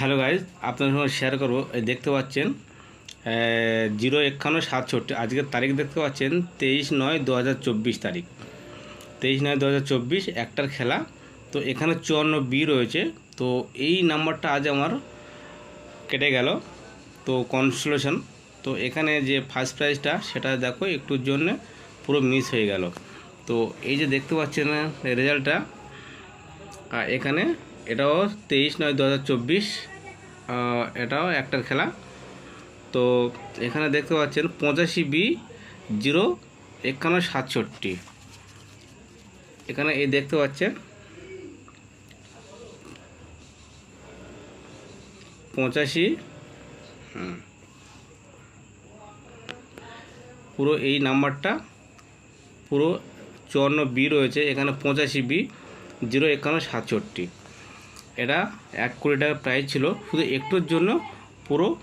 Hello guys আপনাদের সঙ্গে share করব। দেখতে পাচ্ছেন জিরো একান্ন সাতষট্টি। আজকের তারিখ দেখতে পাচ্ছেন, তেইশ নয় দু হাজার চব্বিশ তারিখ। তেইশ নয় দু হাজার চব্বিশ, একটার খেলা। তো এখানে চুয়ান্ন বি রয়েছে। তো এই নাম্বারটা আজ আমার কেটে গেল। তো কনসোলেশন তো এখানে যে ফার্স্ট প্রাইজটা সেটা দেখো, একটুর জন্য পুরো মিস হয়ে গেল। তো এই যে দেখতে পাচ্ছেন রেজাল্টটা। এখানে এটাও তেইশ নয় দু হাজার চব্বিশ। এটাও একটার খেলা। তো এখানে দেখতে পাচ্ছেন পঁচাশি বি জিরো একান্ন সাতষট্টি। এখানে এই দেখতে পাচ্ছেন পঁচাশি পুরো এই নাম্বারটা, পুরো চুয়ান্ন বি রয়েছে, এখানে পঁচাশি বি জিরো একান্ন সাতষট্টি। এটা এক কোটি টাকা প্রাইস ছিল। শুধু একটুর জন্য পুরো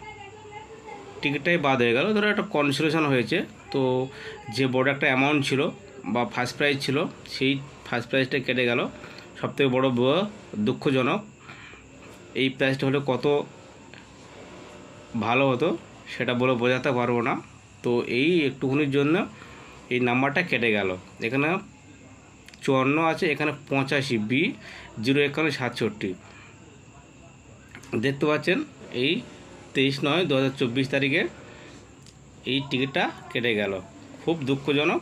টিকিটটাই বাদ হয়ে গেল। ধরো একটা কনসোলেশন হয়েছে। তো যে বড় একটা অ্যামাউন্ট ছিল বা ফার্স্ট প্রাইজ ছিল, সেই ফার্স্ট প্রাইজটা কেটে গেল। সবথেকে বড় দুঃখজনক। এই প্রাইজটা হলে কত ভালো হতো সেটা বলে বোঝাতে পারব না। তো এই একটুখানির জন্য এই নাম্বারটা কেটে গেল। এখানে চুয়ান্ন আছে, এখানে পঁচাশি বি জিরো একান্ন, সাতষট্টি। দেখতে পাচ্ছেন, এই তেইশ নয়, দু তারিখে এই টিকিটটা কেটে গেল। খুব দুঃখজনক।